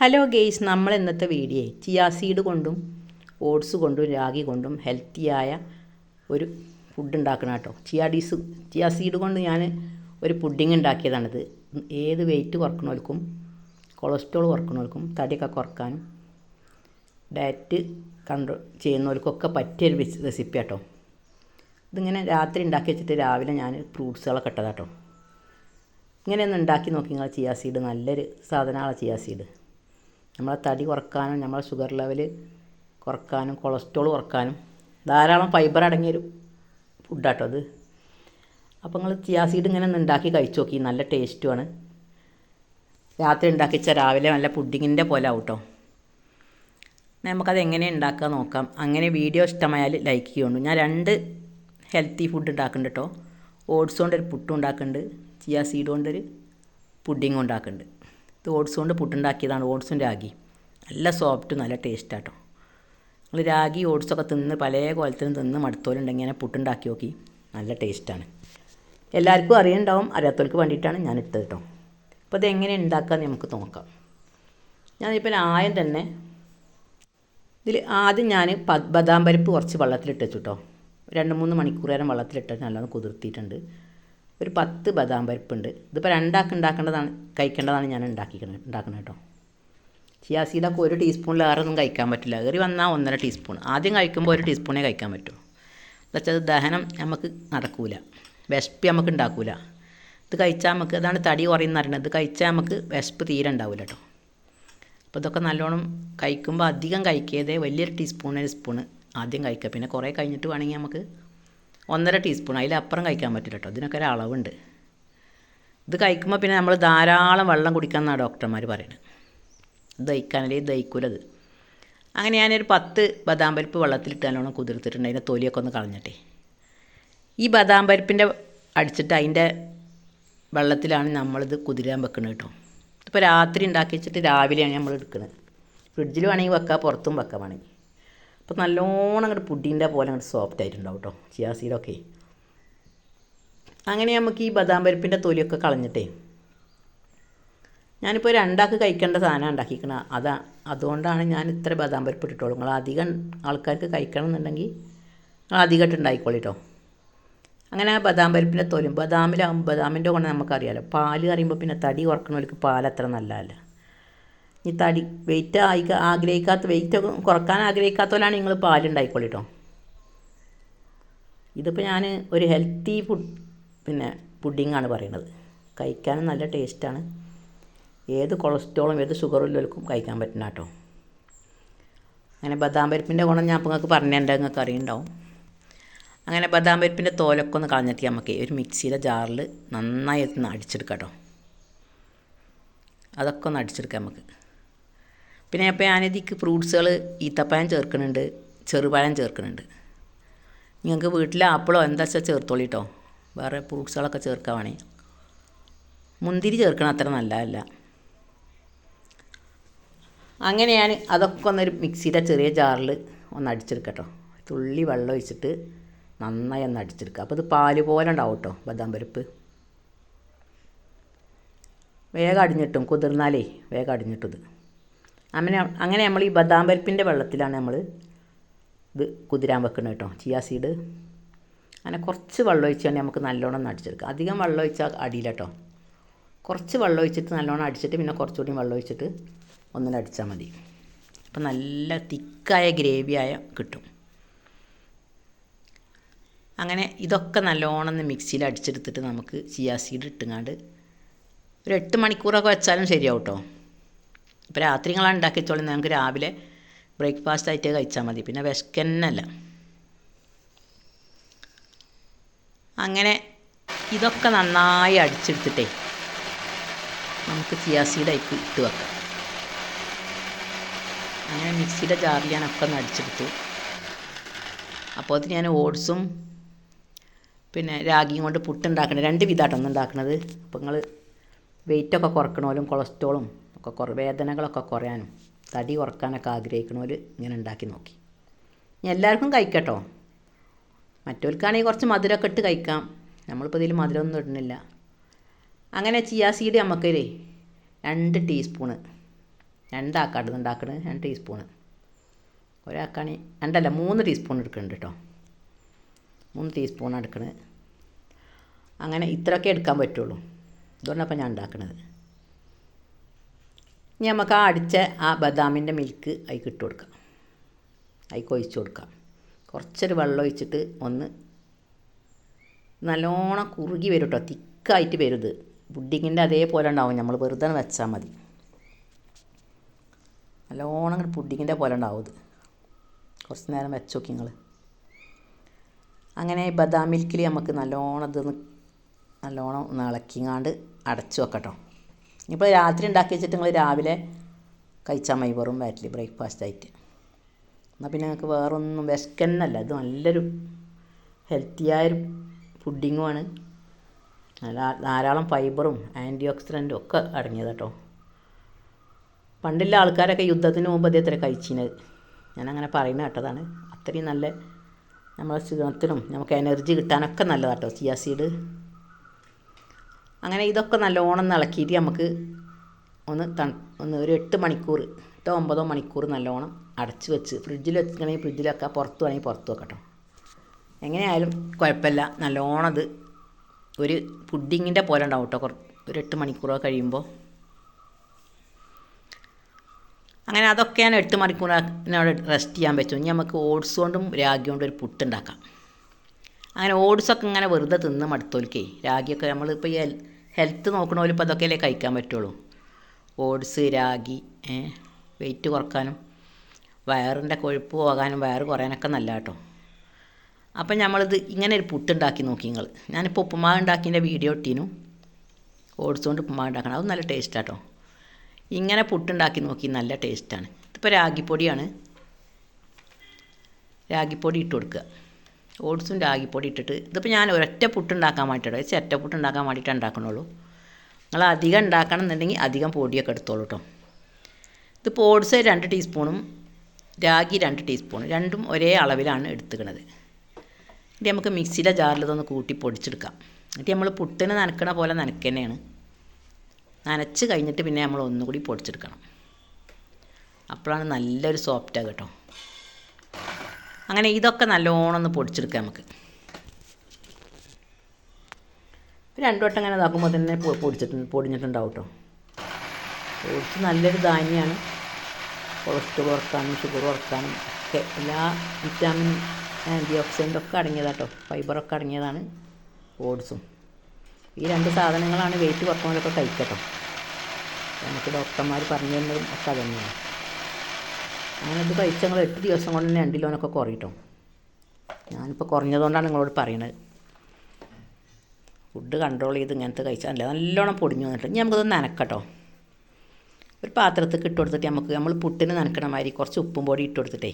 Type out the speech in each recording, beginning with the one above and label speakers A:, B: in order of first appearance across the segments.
A: Hello guys നമ്മൾ ഇന്നത്തെ video chia seed കൊണ്ടും ഓട്സ് കൊണ്ടും രാഗി കൊണ്ടും ഹെൽത്തിയായ ഒരു ഫുഡ് ഉണ്ടാക്കണം കേട്ടോ. ചിയാ ഡീസ് ചിയാ സീഡ് കൊണ്ട് ഞാൻ ഒരു പുഡിങ് ഉണ്ടാക്കിയതാണിത്. ഏത് വെയിറ്റ് കുറക്കണവർക്കും കൊളസ്ട്രോൾ കുറക്കണവർക്കും തടിയൊക്കെ കുറക്കാനും ഡയറ്റ് കൺട്രോൾ ചെയ്യുന്നവർക്കൊക്കെ പറ്റിയൊരു റെസിപ്പി കേട്ടോ ഇതിങ്ങനെ രാത്രി ഉണ്ടാക്കി വെച്ചിട്ട് രാവിലെ ഞാൻ ഫ്രൂട്ട്സുകളൊക്കെ ഇട്ടതാട്ടോ. ഇങ്ങനെ ഒന്ന് ഉണ്ടാക്കി നോക്കി നിങ്ങൾ ചിയാ സീഡ്. നല്ലൊരു സാധനമാണ് ചിയാ സീഡ്. നമ്മളെ തടി കുറക്കാനും നമ്മളെ ഷുഗർ ലെവൽ കുറക്കാനും കൊളസ്ട്രോൾ കുറക്കാനും ധാരാളം ഫൈബർ അടങ്ങിയൊരു ഫുഡാട്ടോ അത്. അപ്പോൾ നിങ്ങൾ ചിയാ സീഡ് ഇങ്ങനെ ഉണ്ടാക്കി കഴിച്ചു നോക്കി നല്ല ടേസ്റ്റുമാണ് രാത്രി ഉണ്ടാക്കി വെച്ചാൽ രാവിലെ നല്ല പുഡിങ്ങിന്റെ പോലെ ആവും കേട്ടോ നമുക്കത് എങ്ങനെ ഉണ്ടാക്കാൻ നോക്കാം. അങ്ങനെ വീഡിയോ ഇഷ്ടമായാൽ ലൈക്ക് ചെയ്യുള്ളൂ ഞാൻ രണ്ട് ഹെൽത്തി ഫുഡ് ഉണ്ടാക്കുന്നുണ്ട് കേട്ടോ ഓട്സ് കൊണ്ടൊരു പുട്ടും ഉണ്ടാക്കുന്നുണ്ട് ചിയാസീഡ് കൊണ്ടൊരു പുഡിങ്ങും ഉണ്ടാക്കുന്നുണ്ട് ഇത് ഓട്സ് കൊണ്ട് പുട്ടുണ്ടാക്കിയതാണ് ഓട്സും രാഗി. നല്ല സോഫ്റ്റ് നല്ല ടേസ്റ്റ് ആട്ടോ. നിങ്ങൾ രാഗി ഓട്സൊക്കെ തിന്ന് പല കോലത്തിലും തിന്ന് മടുത്തോലുണ്ടെങ്കിൽ ഇങ്ങനെ പുട്ടുണ്ടാക്കി നോക്കി. നല്ല ടേസ്റ്റാണ് എല്ലാവർക്കും അറിയണ്ടാവും അറിയാത്തവർക്ക് വേണ്ടിയിട്ടാണ് ഞാൻ ഇട്ടത് കേട്ടോ അപ്പോൾ അതെങ്ങനെ ഉണ്ടാക്കാമെന്ന് നമുക്ക് നോക്കാം. ഞാനിപ്പോൾ ആയം തന്നെ ഇതിൽ ആദ്യം ഞാൻ ബദാം പരിപ്പ് കുറച്ച് വെള്ളത്തിലിട്ട് വെച്ചു കേട്ടോ രണ്ട് മൂന്ന് മണിക്കൂർ നേരം വെള്ളത്തിലിട്ട് നല്ലോണം കുതിർത്തിയിട്ടുണ്ട്. ഒരു പത്ത് ബദാം പരിപ്പുണ്ട്. ഇതിപ്പോൾ രണ്ടാൾക്ക് ഉണ്ടാക്കേണ്ടതാണ് കഴിക്കേണ്ടതാണ് ഞാൻ ഉണ്ടാക്കിക്കുന്നത് ഉണ്ടാക്കുന്നത് കേട്ടോ. ചിയാസീഡൊക്കെ ഒരു ടീസ്പൂണിലേറെ ഒന്നും കഴിക്കാൻ പറ്റില്ല. കയറി വന്നാൽ ഒന്നര ടീസ്പൂൺ ആദ്യം കഴിക്കുമ്പോൾ ഒരു ടീസ്പൂണേ കഴിക്കാൻ പറ്റൂ. എന്താ വെച്ചാൽ ദഹനം നമുക്ക് നടക്കൂല. വിശപ്പ് നമുക്ക് ഉണ്ടാക്കൂല. ഇത് കഴിച്ചാൽ നമുക്ക് അതാണ് തടി കുറയുന്ന അറിയണത് ഇത് കഴിച്ചാൽ നമുക്ക് വിശപ്പ് തീരെ ഉണ്ടാവില്ല കേട്ടോ. അപ്പോൾ ഇതൊക്കെ നല്ലോണം കഴിക്കുമ്പോൾ അധികം കഴിക്കാതെ വലിയൊരു ടീസ്പൂൺ ഒരു സ്പൂണ് ആദ്യം കഴിക്കുക. പിന്നെ കുറേ കഴിഞ്ഞിട്ട് വേണമെങ്കിൽ നമുക്ക് ഒന്നര ടീസ്പൂൺ. അതിലപ്പുറം കഴിക്കാൻ പറ്റില്ല കേട്ടോ ഇതിനൊക്കെ ഒരു അളവുണ്ട്. ഇത് കഴിക്കുമ്പോൾ പിന്നെ നമ്മൾ ധാരാളം വെള്ളം കുടിക്കാമെന്നാണ് ഡോക്ടർമാർ പറയുന്നത് ദഹിക്കാനല്ലേ ദഹിക്കൂലത്. അങ്ങനെ ഞാനൊരു പത്ത് ബദാം പരിപ്പ് വെള്ളത്തിലിട്ട് നല്ലോണം കുതിർത്തിട്ടുണ്ട്. അതിന്റെ തൊലിയൊക്കെ ഒന്ന് കളഞ്ഞിട്ടേ. ഈ ബദാം പരിപ്പിന്റെ അടിച്ചിട്ട് അതിന്റെ വെള്ളത്തിലാണ് നമ്മളിത് കുതിരാൻ വെക്കുന്നത് കേട്ടോ ഇപ്പോൾ രാത്രി ഉണ്ടാക്കി വെച്ചിട്ട് രാവിലെയാണ് നമ്മൾ എടുക്കുന്നത് ഫ്രിഡ്ജിൽ വേണമെങ്കിൽ വെക്കാം പുറത്തും വെക്കാം വേണമെങ്കിൽ അപ്പോൾ നല്ലോണം അങ്ങോട്ട് പുഡിന്റെ പോലെ അങ്ങോട്ട് സോഫ്റ്റ് ആയിട്ടുണ്ടാവും കേട്ടോ ചിയാ സീഡൊക്കെ അങ്ങനെ നമുക്ക് ഈ ബദാം പരിപ്പിന്റെ തൊലിയൊക്കെ കളഞ്ഞിട്ടേ ഞാനിപ്പോൾ രണ്ടാൾക്ക് കഴിക്കേണ്ട സാധനം ഉണ്ടാക്കിക്കണ. അതാ അതുകൊണ്ടാണ് ഞാൻ ഇത്ര ബദാം പരിപ്പ് ഇട്ടിട്ടുള്ളൂ. നിങ്ങൾ അധികം ആൾക്കാർക്ക് കഴിക്കണം എന്നുണ്ടെങ്കിൽ നിങ്ങൾ അധികമായിട്ട് ഉണ്ടായിക്കോളൂ കേട്ടോ അങ്ങനെ ആ ബദാം പരിപ്പിന്റെ തൊലും ബദാമിലാകുമ്പോൾ ബദാമിന്റെ ഗുണം നമുക്കറിയാമല്ലോ പാൽ അറിയുമ്പോൾ പിന്നെ തടി കുറക്കണവർക്ക് പാൽ അത്ര നല്ലതല്ല. ഈ തടി വെയിറ്റ് ആയി ആഗ്രഹിക്കാത്ത വെയിറ്റ് കുറയ്ക്കാൻ ആഗ്രഹിക്കാത്തവരാണ് നിങ്ങൾ പാലുണ്ടായിക്കോളിട്ടോ ഇതിപ്പോൾ ഞാൻ ഒരു ഹെൽത്തി ഫുഡ് പിന്നെ പുഡിങ്ങാണ് പറയുന്നത് കഴിക്കാനും നല്ല ടേസ്റ്റാണ് ഏത് കൊളസ്ട്രോളും ഏത് ഷുഗറും ഉള്ളവർക്കും കഴിക്കാൻ പറ്റുന്ന കേട്ടോ അങ്ങനെ ബദാം പരിപ്പിന്റെ ഗുണം ഞാൻ നിങ്ങൾക്ക് പറഞ്ഞിട്ടുണ്ട് നിങ്ങൾക്ക് അറിയുണ്ടാവും. അങ്ങനെ ബദാം പരിപ്പിന്റെ തോലൊക്കെ ഒന്ന് കളഞ്ഞിട്ട് നമുക്ക് ഒരു മിക്സിയിലെ ജാറിൽ നന്നായി ഒന്ന് അടിച്ചെടുക്കാം കേട്ടോ അതൊക്കെ ഒന്ന് അടിച്ചെടുക്കാം നമുക്ക് പിന്നെ അപ്പോൾ ഞാനിതിക്ക് ഫ്രൂട്ട്സുകൾ ഈത്തപ്പഴം ചേർക്കുന്നുണ്ട് ചെറുപഴം ചേർക്കുന്നുണ്ട് നിങ്ങൾക്ക് വീട്ടിൽ ആപ്പിളോ എന്താ വെച്ചാൽ ചേർത്തോളി കേട്ടോ വേറെ ഫ്രൂട്ട്സുകളൊക്കെ ചേർക്കാവണേ. മുന്തിരി ചേർക്കണം അത്ര നല്ലതല്ല. അങ്ങനെ ഞാൻ അതൊക്കെ ഒന്നൊരു മിക്സിയുടെ ചെറിയ ജാറിൽ ഒന്ന് അടിച്ചെടുക്കട്ടോ തുള്ളി വെള്ളം ഒഴിച്ചിട്ട് നന്നായി ഒന്ന് അടിച്ചെടുക്കുക അപ്പോൾ ഇത് പാൽ പോലെ ഉണ്ടാവും കേട്ടോ ബദാം പരിപ്പ്. വേഗം അടിഞ്ഞിട്ടും കുതിർന്നാലേ വേഗം അടിഞ്ഞിട്ടും ഇത്. അങ്ങനെ അങ്ങനെ നമ്മൾ ഈ ബദാം പരിപ്പിന്റെ വെള്ളത്തിലാണ് നമ്മൾ ഇത് കുതിരാൻ വെക്കുന്നത് കേട്ടോ. ചിയാ സീഡ് അങ്ങനെ കുറച്ച് വെള്ളം ഒഴിച്ചാണ് നമുക്ക് നല്ലോണം ഒന്ന് അടിച്ചെടുക്കുക അധികം വെള്ളം ഒഴിച്ചാൽ അടിയില്ല കേട്ടോ. കുറച്ച് വെള്ളം ഒഴിച്ചിട്ട് നല്ലോണം അടിച്ചിട്ട് പിന്നെ കുറച്ചുകൂടി വെള്ളം ഒഴിച്ചിട്ട് ഒന്നിനെ അടിച്ചാൽ മതി. അപ്പം നല്ല തിക്കായ ഗ്രേവിയായ കിട്ടും. അങ്ങനെ ഇതൊക്കെ നല്ലോണം മിക്സിയിൽ അടിച്ചെടുത്തിട്ട് നമുക്ക് ചിയാ സീഡ് ഇട്ടുങ്ങാണ്ട് ഒരു എട്ട് മണിക്കൂറൊക്കെ വെച്ചാലും ശരിയാവും കേട്ടോ. ഇപ്പോൾ രാത്രി നിങ്ങളാണ് ഉണ്ടാക്കി വെച്ചോളി നമുക്ക് രാവിലെ ബ്രേക്ക്ഫാസ്റ്റ് ആയിട്ട് കഴിച്ചാൽ മതി. പിന്നെ വിശക്കന്നല്ല. അങ്ങനെ ഇതൊക്കെ നന്നായി അടിച്ചെടുത്തിട്ടേ നമുക്ക് ചിയാ സീഡായിട്ട് ഇട്ട് വെക്കാം. അങ്ങനെ മിക്സിയുടെ ജാറിൽ ഞാൻ ഒക്കെ ഒന്ന് അടിച്ചെടുത്തു. അപ്പോൾ അത് ഞാൻ ഓട്സും പിന്നെ രാഗിയും കൊണ്ട് പുട്ടുണ്ടാക്കണത് രണ്ട് വിധമായിട്ടാണ് ഉണ്ടാക്കണത്. അപ്പം നിങ്ങൾ വെയിറ്റൊക്കെ കുറക്കണോലും കൊളസ്ട്രോളും ഒക്കെ കുറ വേദനകളൊക്കെ കുറയാനും തടി കുറക്കാനൊക്കെ ആഗ്രഹിക്കണവർ ഇങ്ങനെ ഉണ്ടാക്കി നോക്കി. എല്ലാവർക്കും കഴിക്കട്ടോ. മറ്റവർക്കാണെങ്കിൽ കുറച്ച് മധുരമൊക്കെ ഇട്ട് കഴിക്കാം. നമ്മളിപ്പോൾ ഇതിൽ മധുരമൊന്നും ഇടുന്നില്ല. അങ്ങനെ ചിയാ സീഡ് നമുക്കൊരു രണ്ട് ടീസ്പൂണ് രണ്ടാക്കാട് ഉണ്ടാക്കണത് രണ്ട് ടീസ്പൂണ് ഒരാക്കാണ് രണ്ടല്ല മൂന്ന് ടീസ്പൂൺ എടുക്കുന്നുണ്ട് കേട്ടോ മൂന്ന് ടീസ്പൂൺ എടുക്കണത് അങ്ങനെ ഇത്രയൊക്കെ എടുക്കാൻ പറ്റുള്ളൂ. ഇതുകൊണ്ടപ്പം ഞാൻ ഉണ്ടാക്കണത്. ഇനി നമുക്ക് ആ അടിച്ച ആ ബദാമിന്റെ മിൽക്ക് അതിൽ ഇട്ട് കൊടുക്കാം അതിൽ ഒഴിച്ച് കൊടുക്കാം കുറച്ചൊരു വെള്ളം ഒഴിച്ചിട്ട് ഒന്ന് നല്ലോണം കുറുകി വരും കേട്ടോ തിക്കായിട്ട് വരുത് പുഡിങ്ങിന്റെ അതേപോലെ ഉണ്ടാവും. നമ്മൾ വെറുതെ വെച്ചാൽ മതി. നല്ലോണം പുഡിങ്ങിന്റെ പോലെ ഉണ്ടാവും ഇത്. കുറച്ച് നേരം വെച്ച് നോക്കി നിങ്ങൾ അങ്ങനെ ബദാം മിൽക്കിൽ നമുക്ക് നല്ലോണം ഇതൊന്ന് നല്ലോണം ഒന്ന് ഇളക്കിങ്ങാണ്ട് അടച്ചു വെക്കട്ടോ. ഇപ്പോൾ രാത്രി ഉണ്ടാക്കി വെച്ചിട്ട് നിങ്ങൾ രാവിലെ കഴിച്ചാൽ മതി. വെറും വയറ്റിൽ ബ്രേക്ക്ഫാസ്റ്റ് ആയിട്ട്. എന്നാൽ പിന്നെ നിങ്ങൾക്ക് വേറൊന്നും വിശക്കന്നല്ല. ഇത് നല്ലൊരു ഹെൽത്തിയായൊരു ഫുഡിങ്ങുമാണ് ധാരാളം ഫൈബറും ആന്റി ഓക്സിഡന്റും ഒക്കെ അടങ്ങിയത് കേട്ടോ. പണ്ടുള്ള ആൾക്കാരൊക്കെ യുദ്ധത്തിന് മുമ്പ് അതേ അത്ര കഴിച്ചിനത്. ഞാനങ്ങനെ പറയുന്ന കേട്ടതാണ്. അത്രയും നല്ല നമ്മളെ ക്ഷീണത്തിനും നമുക്ക് എനർജി കിട്ടാനൊക്കെ നല്ലതാട്ടോ. ചിയ സീഡ് അങ്ങനെ ഇതൊക്കെ നല്ലോണം ഇളക്കിയിട്ട് നമുക്ക് ഒന്ന് തണു ഒന്ന് ഒരു എട്ട് മണിക്കൂർ എട്ടോ ഒമ്പതോ മണിക്കൂർ നല്ലോണം അടച്ച് വെച്ച് ഫ്രിഡ്ജിൽ വെച്ചിട്ടുണ്ടെങ്കിൽ ഫ്രിഡ്ജിൽ വെക്കാം പുറത്ത് വേണമെങ്കിൽ പുറത്ത് വെക്കട്ടോ എങ്ങനെയായാലും കുഴപ്പമില്ല. നല്ലോണം അത് ഒരു പുഡിങ്ങിന്റെ പോലെ ഉണ്ടാവും കേട്ടോ. ഒരു എട്ട് മണിക്കൂറോ കഴിയുമ്പോൾ. അങ്ങനെ അതൊക്കെ ഞാൻ എട്ട് മണിക്കൂറിനോട് റെസ്റ്റ് ചെയ്യാൻ പറ്റും. ഇനി നമുക്ക് ഓട്സ് കൊണ്ടും രാഗി കൊണ്ടും ഒരു പുട്ടുണ്ടാക്കാം അങ്ങനെ ഓട്സൊക്കെ ഇങ്ങനെ വെറുതെ തിന്ന് മടുത്തോൽക്കേ. രാഗിയൊക്കെ നമ്മളിപ്പോൾ ഈ ഹെൽത്ത് നോക്കണ ഇപ്പോൾ അതൊക്കെയല്ലേ കഴിക്കാൻ പറ്റുള്ളൂ. ഓട്സ് രാഗി വെയിറ്റ് കുറക്കാനും വയറിന്റെ കൊഴുപ്പ് പോകാനും വയറ് കുറയാനൊക്കെ നല്ല കേട്ടോ. അപ്പം നമ്മളിത് ഇങ്ങനെ ഒരു പുട്ടുണ്ടാക്കി നോക്കി നിങ്ങൾ ഞാനിപ്പോൾ ഉപ്പുമാവ് ഉണ്ടാക്കിന്റെ വീഡിയോ ഇട്ടീനു. ഓട്സ് കൊണ്ട് ഉപ്പുമാവ് ഉണ്ടാക്കണം. അത് നല്ല ടേസ്റ്റാട്ടോ ഇങ്ങനെ പുട്ടുണ്ടാക്കി നോക്കി നല്ല ടേസ്റ്റാണ്. ഇതിപ്പോൾ രാഗിപ്പൊടിയാണ്. രാഗിപ്പൊടി ഇട്ട് കൊടുക്കുക. ഓട്സും രാഗിപ്പൊടി ഇട്ടിട്ട് ഇതിപ്പോൾ ഞാൻ ഒരൊറ്റ പുട്ടുണ്ടാക്കാൻ വേണ്ടിയിട്ടോ ഒറ്റ പുട്ടുണ്ടാക്കാൻ വേണ്ടിയിട്ട് ഉണ്ടാക്കണുള്ളൂ. നിങ്ങൾ അധികം ഉണ്ടാക്കണം എന്നുണ്ടെങ്കിൽ അധികം പൊടിയൊക്കെ എടുത്തോളൂ കേട്ടോ ഇതിപ്പോൾ ഓട്സ് രണ്ട് ടീസ്പൂണും രാഗി രണ്ട് ടീസ്പൂണും രണ്ടും ഒരേ അളവിലാണ് എടുത്തുക്കണത്. എന്നിട്ട് നമുക്ക് മിക്സിയിലെ ജാറിൽ ഇതൊന്ന് കൂട്ടി പൊടിച്ചെടുക്കാം. എന്നിട്ട് നമ്മൾ പുട്ടിന് നനക്കണ പോലെ നനക്ക് തന്നെയാണ് നനച്ച് കഴിഞ്ഞിട്ട് പിന്നെ നമ്മൾ ഒന്നുകൂടി പൊടിച്ചെടുക്കണം. അപ്പോഴാണ് നല്ലൊരു സോഫ്റ്റാണ് കേട്ടോ അങ്ങനെ ഇതൊക്കെ നല്ലോണം ഒന്ന് പൊടിച്ചെടുക്കാം നമുക്ക്. രണ്ടു വട്ടം അങ്ങനെ ഇതാക്കുമ്പോൾ തന്നെ പൊടിച്ചിട്ട് പൊടിഞ്ഞിട്ടുണ്ടാവും കേട്ടോ ഓട്സ് നല്ലൊരു ധാന്യമാണ് കൊളസ്ട്രോൾ കുറക്കാനും ഷുഗർ കുറക്കാനും ഒക്കെ എല്ലാ വിറ്റാമിൻ ആന്റി ഓക്സിഡന്റ് ഒക്കെ അടങ്ങിയതാട്ടോ ഫൈബറൊക്കെ അടങ്ങിയതാണ് ഓട്സും. ഈ രണ്ട് സാധനങ്ങളാണ് വെയിറ്റ് കുറക്കുന്നവരൊക്കെ കഴിക്കട്ടോ നമുക്ക് ഡോക്ടർമാർ പറഞ്ഞു തന്നതും ഒക്കെ തന്നെയാണ് അങ്ങനെ ഇത് കഴിച്ച ഞങ്ങൾ എട്ട് ദിവസം കൊണ്ട് തന്നെ രണ്ട് കിലോനൊക്കെ കുറയിട്ടോ ഞാനിപ്പോൾ കുറഞ്ഞതുകൊണ്ടാണ് നിങ്ങളോട് പറയണത്. ഫുഡ് കൺട്രോൾ ചെയ്ത് ഇങ്ങനത്തെ കഴിച്ചാൽ നല്ല നല്ലോണം പൊടിഞ്ഞു വന്നിട്ട് ഇനി നമുക്കത് നനക്കട്ടോ. ഒരു പാത്രത്തിൽ ഇട്ട് കൊടുത്തിട്ട് നമുക്ക് നമ്മൾ പുട്ടിന് നനക്കണ മാതിരി കുറച്ച് ഉപ്പും പൊടി ഇട്ട് കൊടുത്തിട്ടേ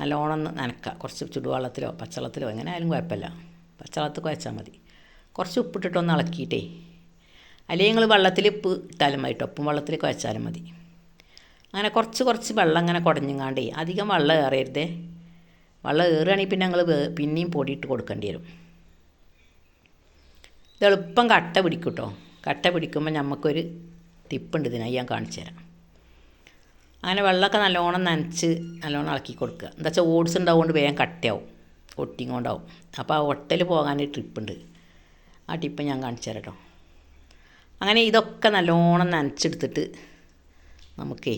A: നല്ലോണം നനക്കുക കുറച്ച് ചുടുവെള്ളത്തിലോ പച്ചവെള്ളത്തിലോ എങ്ങനെ ആയാലും കുഴപ്പമില്ല. പച്ചവെള്ളത്തിൽ കുഴച്ചാൽ മതി. കുറച്ച് ഉപ്പിട്ടിട്ടൊന്ന് ഇളക്കിയിട്ടേ. അല്ലെങ്കിൽ നിങ്ങൾ വെള്ളത്തിൽ ഉപ്പ് ഇട്ടാലും മതി കേട്ടോ ഉപ്പും വെള്ളത്തിൽ കുഴച്ചാലും മതി. അങ്ങനെ കുറച്ച് കുറച്ച് വെള്ളം അങ്ങനെ കുടഞ്ഞങ്ങാണ്ടേ അധികം വെള്ളം ഏറരുതേ. വെള്ളം ഏറുകയാണെങ്കിൽ പിന്നെ ഞങ്ങൾ പിന്നെയും പൊടിയിട്ട് കൊടുക്കേണ്ടി വരും. ഇത് എളുപ്പം കട്ട പിടിക്കും കേട്ടോ കട്ട പിടിക്കുമ്പോൾ നമുക്കൊരു ടിപ്പുണ്ട് ഇതിനായി ഞാൻ കാണിച്ചു തരാം. അങ്ങനെ വെള്ളമൊക്കെ നല്ലോണം നനച്ച് നല്ലോണം ഇളക്കി കൊടുക്കുക. എന്താ വെച്ചാൽ ഓട്സ് ഉണ്ടാവുകൊണ്ട് വേഗം കട്ടയാവും ഒട്ടിങ്ങോണ്ടാവും അപ്പോൾ ആ ഒട്ടൽ പോകാൻ ട്രിപ്പുണ്ട്. ആ ടിപ്പ് ഞാൻ കാണിച്ചു തരാം കേട്ടോ. അങ്ങനെ ഇതൊക്കെ നല്ലോണം നനച്ചെടുത്തിട്ട് നമുക്കേ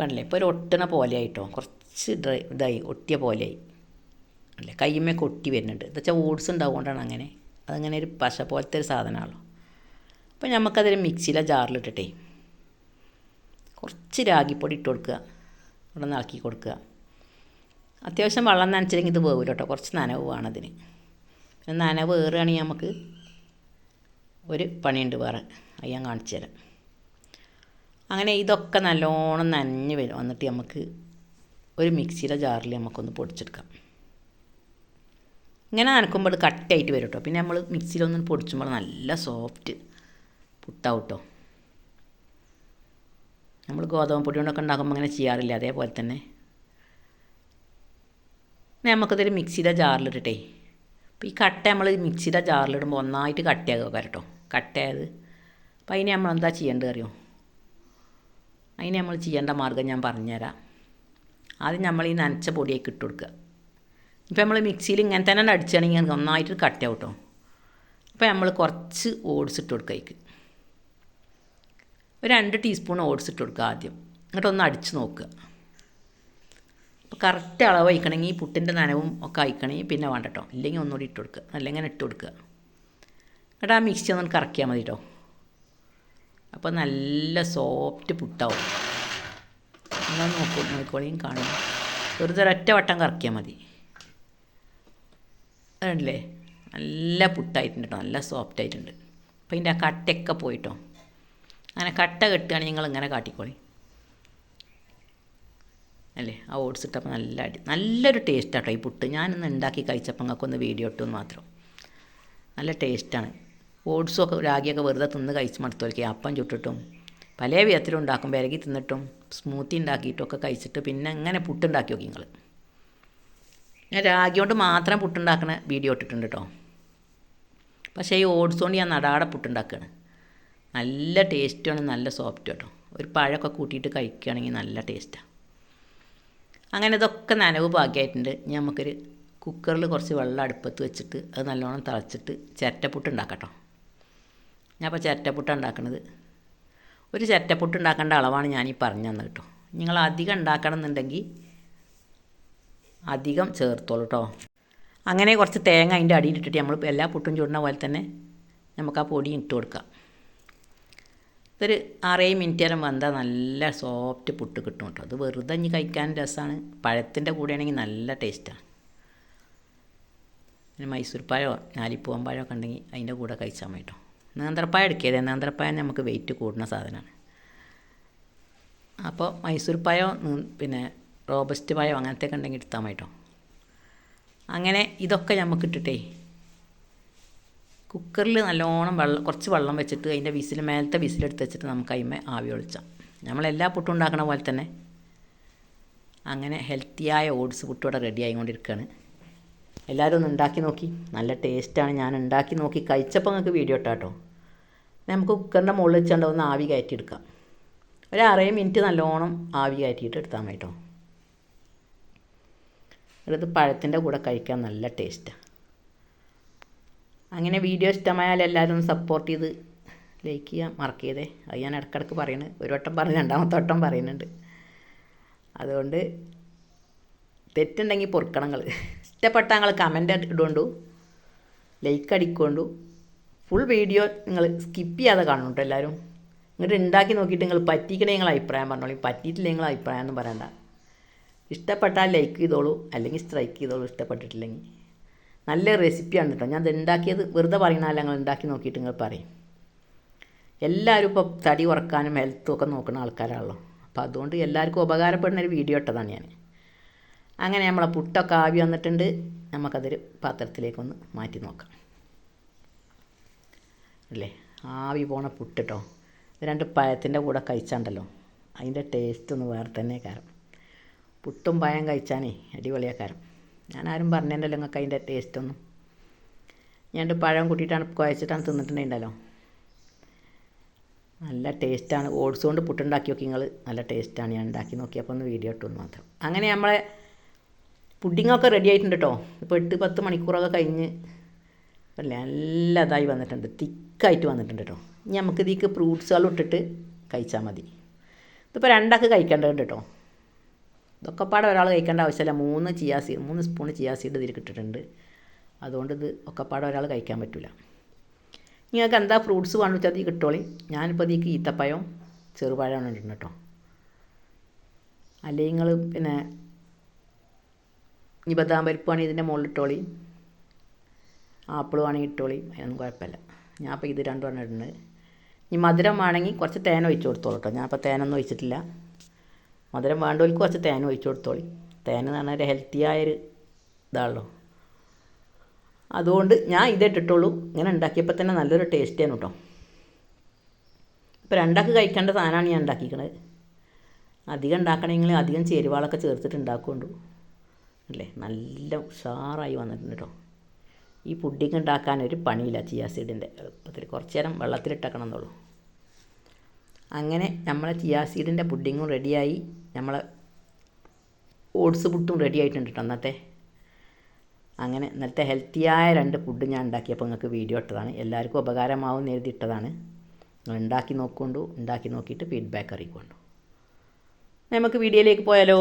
A: കണ്ടില്ലേ? ഇപ്പോൾ ഒരു ഒട്ടണ പോലെ ആയിട്ടോ കുറച്ച് ഡ്രൈ ഇതായി ഒട്ടിയ പോലെയായി. അല്ലേ? കയ്യുമ്മയൊക്കെ ഒട്ടി വരുന്നുണ്ട്. എന്താ വെച്ചാൽ ഓട്സ് ഉണ്ടാവുകൊണ്ടാണ് അങ്ങനെ. അതങ്ങനെ ഒരു പശ പോലത്തെ ഒരു സാധനമാണല്ലോ. അപ്പോൾ നമുക്കതൊരു മിക്സിയിലെ ജാറിലിട്ടിട്ടേ കുറച്ച് രാഗിപ്പൊടി ഇട്ട് കൊടുക്കുക. ഇവിടെ നിന്ന് കൊടുക്കുക. അത്യാവശ്യം വെള്ളം നനച്ചില്ലെങ്കിൽ ഇത് വേവില്ല കേട്ടോ കുറച്ച് നനവ് വേണം അതിന്. പിന്നെ നനവ് ഏറുകയാണെങ്കിൽ നമുക്ക് ഒരു പണിയുണ്ട് വേറെ. അയ്യാൻ കാണിച്ചു തരാം. അങ്ങനെ ഇതൊക്കെ നല്ലോണം നനഞ്ഞ് വരും. എന്നിട്ട് നമുക്ക് ഒരു മിക്സിയുടെ ജാറിൽ നമുക്കൊന്ന് പൊടിച്ചെടുക്കാം. ഇങ്ങനെ നനക്കുമ്പോൾ അത് കട്ടായിട്ട് വരും കേട്ടോ പിന്നെ നമ്മൾ മിക്സിയിലൊന്നും പൊടിച്ചുമ്പോൾ നല്ല സോഫ്റ്റ് പുട്ടാവും കേട്ടോ നമ്മൾ ഗോതമ്പ് പൊടി കൊണ്ടൊക്കെ ഉണ്ടാക്കുമ്പോൾ അങ്ങനെ ചെയ്യാറില്ല? അതേപോലെ തന്നെ. നമുക്കതൊരു മിക്സിയുടെ ജാറിലിട്ടിട്ടേ അപ്പോൾ ഈ കട്ട നമ്മൾ മിക്സിയുടെ ജാറിലിടുമ്പോൾ ഒന്നായിട്ട് കട്ടയാകുക കേട്ടോ കട്ടയായത്. അപ്പം അതിന് നമ്മൾ എന്താ ചെയ്യേണ്ടത് അറിയോ? അതിന് നമ്മൾ ചെയ്യേണ്ട മാർഗം ഞാൻ പറഞ്ഞുതരാം. ആദ്യം നമ്മൾ ഈ നനച്ച പൊടിയൊക്കെ ഇട്ട് കൊടുക്കുക. ഇപ്പം നമ്മൾ മിക്സിയിൽ ഇങ്ങനെ തന്നെ അടിച്ചാണെങ്കിൽ നന്നായിട്ട് കട്ട്. ഔട്ടോ അപ്പോൾ നമ്മൾ കുറച്ച് ഓട്സ് ഇട്ട് കൊടുക്കുക അതിക്ക് ഒരു രണ്ട് ടീസ്പൂൺ ഓട്സ് ഇട്ട് കൊടുക്കുക ആദ്യം. എന്നിട്ട് ഒന്ന് അടിച്ച് നോക്കുക. അപ്പോൾ കറക്റ്റ് അളവ് അയക്കണമെങ്കിൽ പുട്ടിന്റെ നനവും ഒക്കെ അയക്കണമെങ്കിൽ പിന്നെ വേണ്ട കേട്ടോ. ഇല്ലെങ്കിൽ ഒന്നുകൂടി ഇട്ട് കൊടുക്കുക. അല്ലെങ്കിൽ ഇട്ട് കൊടുക്കുക. എന്നിട്ട് ആ മിക്സി ഒന്ന് കറക്കിയാൽ മതി കേട്ടോ. അപ്പോൾ നല്ല സോഫ്റ്റ് പുട്ടാവും. നിങ്ങൾ നോക്കൂ നോക്കോളിയും കാണും. വെറുതെ ഒരൊറ്റ വട്ടം കറക്കിയാൽ മതി. അതല്ലേ നല്ല പുട്ടായിട്ടുണ്ട് കേട്ടോ നല്ല സോഫ്റ്റ് ആയിട്ടുണ്ട്. അപ്പോൾ ഇതിന്റെ ആ കട്ടയൊക്കെ പോയിട്ടോ. അങ്ങനെ കട്ട കെട്ടുകയാണെങ്കിൽ നിങ്ങൾ ഇങ്ങനെ കാട്ടിക്കോളി അല്ലേ? ആ ഓട്സ് ഇട്ടപ്പോൾ നല്ല അടി നല്ലൊരു ടേസ്റ്റ് ആട്ടോ ഈ പുട്ട്. ഞാനിന്ന് ഉണ്ടാക്കി കഴിച്ചപ്പോൾ നിങ്ങൾക്കൊന്ന് വീഡിയോ ഇട്ടെന്ന് മാത്രം. നല്ല ടേസ്റ്റാണ് ഓട്സും ഒക്കെ രാഗിയൊക്കെ വെറുതെ തിന്ന് കഴിച്ച് മടുത്തോലിക്കുക അപ്പം ചുട്ടിട്ടും. പല വിധത്തിലും ഉണ്ടാക്കും വിരകി തിന്നിട്ടും. സ്മൂത്തി ഉണ്ടാക്കിയിട്ടൊക്കെ കഴിച്ചിട്ട് പിന്നെ എങ്ങനെ പുട്ടുണ്ടാക്കി നോക്കി നിങ്ങൾ ഞാൻ രാഗി കൊണ്ട് മാത്രം പുട്ടുണ്ടാക്കുന്ന വീഡിയോ ഇട്ടിട്ടുണ്ട് കേട്ടോ പക്ഷേ ഈ ഓട്സ് കൊണ്ട് ഞാൻ നടാടെ പുട്ടുണ്ടാക്കുകയാണ് നല്ല ടേസ്റ്റാണ് നല്ല സോഫ്റ്റ് കേട്ടോ ഒരു പഴമൊക്കെ കൂട്ടിയിട്ട് കഴിക്കുകയാണെങ്കിൽ നല്ല ടേസ്റ്റാണ് അങ്ങനെ ഇതൊക്കെ നനവ് ബാക്കിയായിട്ടുണ്ട് ഞാൻ നമുക്കൊരു കുക്കറിൽ കുറച്ച് വെള്ളം അടുപ്പത്ത് വെച്ചിട്ട് അത് നല്ലോണം തിളച്ചിട്ട് ചിരട്ടപ്പുട്ട് ഉണ്ടാക്കാം ഞാൻ അപ്പോൾ ചിരട്ടപ്പുട്ട് ഉണ്ടാക്കണത്. ഒരു ചിരട്ടപ്പുട്ട് ഉണ്ടാക്കേണ്ട അളവാണ് ഞാനീ പറഞ്ഞു തന്നത് കേട്ടോ. നിങ്ങൾ അധികം ഉണ്ടാക്കണം എന്നുണ്ടെങ്കിൽ അധികം ചേർത്തോളൂ കേട്ടോ. അങ്ങനെ കുറച്ച് തേങ്ങ അതിന്റെ അടിയിലിട്ടിട്ട് നമ്മൾ എല്ലാ പുട്ടും ചൂടുന്ന പോലെ തന്നെ നമുക്ക് ആ പൊടി ഇട്ട് കൊടുക്കാം. ഇതൊരു ആറേഴ് മിനിറ്റ് നേരം വന്നാൽ നല്ല സോഫ്റ്റ് പുട്ട് കിട്ടും കേട്ടോ. അത് വെറുതെ ഇനി കഴിക്കാൻ രസമാണ്. പഴത്തിന്റെ കൂടെയാണെങ്കിൽ നല്ല ടേസ്റ്റാണ് പിന്നെ മൈസൂർ പഴമോ ഞാലിപ്പൂവൻ പഴമൊക്കെ ഉണ്ടെങ്കിൽ അതിന്റെ കൂടെ കഴിച്ചാൽ മതി കേട്ടോ. നേന്ത്രപ്പായ എടുക്കിയത് നേന്ത്രപ്പായ നമുക്ക് വെയിറ്റ് കൂടുന്ന സാധനമാണ്. അപ്പോൾ മൈസൂർ പായോ പിന്നെ റോബസ്റ്റ് പായോ അങ്ങനത്തെ ഉണ്ടെങ്കിൽ എടുത്താൽ മതി അങ്ങനെ ഇതൊക്കെ നമുക്ക് ഇട്ടിട്ടേ കുക്കറിൽ നല്ലോണം വെള്ളം കുറച്ച് വെള്ളം വെച്ചിട്ട് അതിന്റെ വിസിൽ മേലത്തെ വിസിലെടുത്ത് വെച്ചിട്ട് നമുക്ക് അതിമേ ആവി ഒളിച്ചാം. നമ്മളെല്ലാ പുട്ടും ഉണ്ടാക്കണ പോലെ തന്നെ. അങ്ങനെ ഹെൽത്തിയായ ഓട്സ് പുട്ട് ഇവിടെ റെഡി ആയിക്കൊണ്ടിരിക്കുകയാണ് എല്ലാവരും ഒന്ന് ഉണ്ടാക്കി നോക്കി. നല്ല ടേസ്റ്റാണ് ഞാൻ ഉണ്ടാക്കി നോക്കി. കഴിച്ചപ്പോൾ നിങ്ങൾക്ക് വീഡിയോ ഇട്ടാട്ടോ നമുക്ക് കുക്കറിന്റെ മുകളിൽ വെച്ചുകൊണ്ട് ഒന്ന് ആവി കയറ്റിയെടുക്കാം. ഒരു അറേ മിനിറ്റ് നല്ലോണം ആവി കയറ്റിയിട്ട് എടുത്താൽ മതി കേട്ടോ ഇത് പഴത്തിന്റെ കൂടെ കഴിക്കാൻ നല്ല ടേസ്റ്റാണ് അങ്ങനെ വീഡിയോ ഇഷ്ടമായാൽ എല്ലാവരും സപ്പോർട്ട് ചെയ്ത് ലൈക്ക് ചെയ്യാം മാർക്ക് ചെയ്തേ. അത് ഞാൻ ഇടയ്ക്കിടയ്ക്ക് പറയുന്നത് ഒരു വട്ടം പറഞ്ഞ് രണ്ടാമത്തെ വട്ടം പറയുന്നുണ്ട്. അതുകൊണ്ട് തെറ്റുണ്ടെങ്കിൽ പൊറുക്കണങ്ങൾ. ഇഷ്ടപ്പെട്ട നിങ്ങൾ കമന്റ് ഇടുകൊണ്ടു ലൈക്ക് അടിക്കൊണ്ടു ഫുൾ വീഡിയോ നിങ്ങൾ സ്കിപ്പ് ചെയ്യാതെ കാണുന്നുണ്ട് എല്ലാവരും ഇങ്ങോട്ട് ഉണ്ടാക്കി നോക്കിയിട്ട് നിങ്ങൾ പറ്റിക്കണേ നിങ്ങൾ അഭിപ്രായം പറഞ്ഞോളൂ. പറ്റിയിട്ടില്ല നിങ്ങൾ അഭിപ്രായം ഒന്നും പറയണ്ട. ഇഷ്ടപ്പെട്ടാൽ ലൈക്ക് ചെയ്തോളൂ. അല്ലെങ്കിൽ സ്ട്രൈക്ക് ചെയ്തോളൂ. ഇഷ്ടപ്പെട്ടിട്ടില്ലെങ്കിൽ. നല്ല റെസിപ്പിയാണ് കേട്ടോ ഞാൻ അത് ഉണ്ടാക്കിയത് വെറുതെ പറയുന്നാലും നിങ്ങൾ ഉണ്ടാക്കി നോക്കിയിട്ട് നിങ്ങൾ പറയും. എല്ലാവരും ഇപ്പോൾ തടി കുറക്കാനും ഹെൽത്തും ഒക്കെ നോക്കുന്ന ആൾക്കാരാണല്ലോ. അപ്പോൾ അതുകൊണ്ട് എല്ലാവർക്കും ഉപകാരപ്പെടുന്ന ഒരു വീഡിയോ ഇട്ടതാണ് ഞാൻ. അങ്ങനെ നമ്മളെ പുട്ടൊക്കെ ആവി വന്നിട്ടുണ്ട്. നമുക്കതൊരു പാത്രത്തിലേക്കൊന്ന് മാറ്റി നോക്കാം. അല്ലേ? ആവി പോണ പുട്ടിട്ടോ. രണ്ട് പഴത്തിന്റെ കൂടെ കഴിച്ചാണ്ടല്ലോ. അതിന്റെ ടേസ്റ്റ് ഒന്ന് വേറെ തന്നെ കാരം പുട്ടും പഴം കഴിച്ചാനേ അടിപൊളിയാക്കാരം ഞാൻ ആരും പറഞ്ഞിട്ടുണ്ടല്ലോ നിങ്ങൾക്ക് അതിന്റെ ടേസ്റ്റൊന്നും ഞാൻ പഴം കൂട്ടിയിട്ടാണ് കുഴച്ചിട്ടാണ് തിന്നിട്ടുണ്ടായിണ്ടല്ലോ നല്ല ടേസ്റ്റാണ് ഓട്സ് കൊണ്ട് പുട്ടുണ്ടാക്കി നോക്കി നിങ്ങൾ നല്ല ടേസ്റ്റാണ് ഞാൻ ഉണ്ടാക്കി നോക്കിയപ്പോൾ ഒന്ന് വീഡിയോ ഇട്ടു മാത്രം. അങ്ങനെ നമ്മളെ പുഡിങ്ങൊക്കെ റെഡി ആയിട്ടുണ്ട് കേട്ടോ ഇപ്പോൾ എട്ട് പത്ത് മണിക്കൂറൊക്കെ കഴിഞ്ഞ് നല്ല ഇതായി വന്നിട്ടുണ്ട്. തിക്കായിട്ട് വന്നിട്ടുണ്ട് കേട്ടോ ഇനി നമുക്ക് ഇതിക്ക് ഫ്രൂട്ട്സുകളും ഇട്ടിട്ട് കഴിച്ചാൽ മതി. ഇതിപ്പോൾ രണ്ടാൾക്ക് കഴിക്കേണ്ടതുണ്ട് കേട്ടോ ഇതൊക്കെ പാടെ ഒരാൾ കഴിക്കേണ്ട ആവശ്യമില്ല. മൂന്ന് ചിയാ സീഡ് മൂന്ന് സ്പൂൺ ചിയാ സീഡ് ഇതിൽ കിട്ടിയിട്ടുണ്ട്. അതുകൊണ്ട് ഇത് ഒക്കെ പാടെ ഒരാൾ കഴിക്കാൻ പറ്റില്ല നിങ്ങൾക്ക് എന്താ ഫ്രൂട്ട്സ് വേണമെന്ന് വെച്ചാൽ അത് കിട്ടോളി ഞാനിപ്പോൾ ഇതിക്ക് ഈത്തപ്പഴം ചെറുപഴമാണ് ഇടുന്നത് കേട്ടോ അല്ലെങ്കിൽ നിങ്ങൾ പിന്നെ ഈ ബദാം പരിപ്പാണെങ്കിൽ ഇതിന്റെ മുകളിൽ ഇട്ടോളി. ആപ്പിൾ വേണമെങ്കിൽ ഇട്ടോളി. അതിനൊന്നും കുഴപ്പമില്ല. ഞാൻ അപ്പോൾ ഇത് രണ്ടും രണ്ടുമാണ് ഇടുന്നത്. ഇനി മധുരം വേണമെങ്കിൽ കുറച്ച് തേൻ ഒഴിച്ച് കൊടുത്തോളൂ കേട്ടോ. ഞാൻ അപ്പോൾ തേനൊന്നും ഒഴിച്ചിട്ടില്ല. മധുരം വേണ്ടവർക്ക് കുറച്ച് തേൻ ഒഴിച്ച് കൊടുത്തോളി. തേൻ എന്ന് പറഞ്ഞാൽ ഒരു ഹെൽത്തിയായൊരു ഇതാണല്ലോ. അതുകൊണ്ട് ഞാൻ ഇതിട്ടിട്ടുള്ളൂ ഇങ്ങനെ ഉണ്ടാക്കിയപ്പോൾ തന്നെ നല്ലൊരു ടേസ്റ്റ് ആണ് കേട്ടോ. ഇപ്പോൾ രണ്ടാൾക്ക് കഴിക്കേണ്ട സാധനമാണ് ഞാൻ ഉണ്ടാക്കിക്കണത്. അധികം ഉണ്ടാക്കണമെങ്കിൽ അധികം ചേരുവകളൊക്കെ ചേർത്തിട്ട് ഉണ്ടാക്കുകൊണ്ടു അല്ലേ? നല്ല ഉഷാറായി വന്നിട്ടുണ്ട് കേട്ടോ. ഈ പുഡിങ് ഉണ്ടാക്കാൻ ഒരു പണിയില്ല ചിയാ സീഡിന്റെ എളുപ്പത്തിൽ കുറച്ച് നേരം വെള്ളത്തിലിട്ടക്കണം എന്നുള്ളൂ അങ്ങനെ നമ്മളെ ചിയാ സീഡിന്റെ പുഡിങ്ങും റെഡിയായി നമ്മളെ ഓട്സ് പുട്ടും റെഡി ആയിട്ടുണ്ട് കേട്ടോ അന്നത്തെ. അങ്ങനെ ഇന്നലത്തെ ഹെൽത്തിയായ രണ്ട് ഫുഡ് ഞാൻ ഉണ്ടാക്കിയപ്പോൾ നിങ്ങൾക്ക് വീഡിയോ ഇട്ടതാണ്. എല്ലാവർക്കും ഉപകാരമാവും എഴുതി ഇട്ടതാണ്. നിങ്ങൾ ഉണ്ടാക്കി നോക്കൊണ്ടു ഉണ്ടാക്കി നോക്കിയിട്ട് ഫീഡ്ബാക്ക് അറിയിക്കൊണ്ടു നമുക്ക് വീഡിയോയിലേക്ക് പോയാലോ?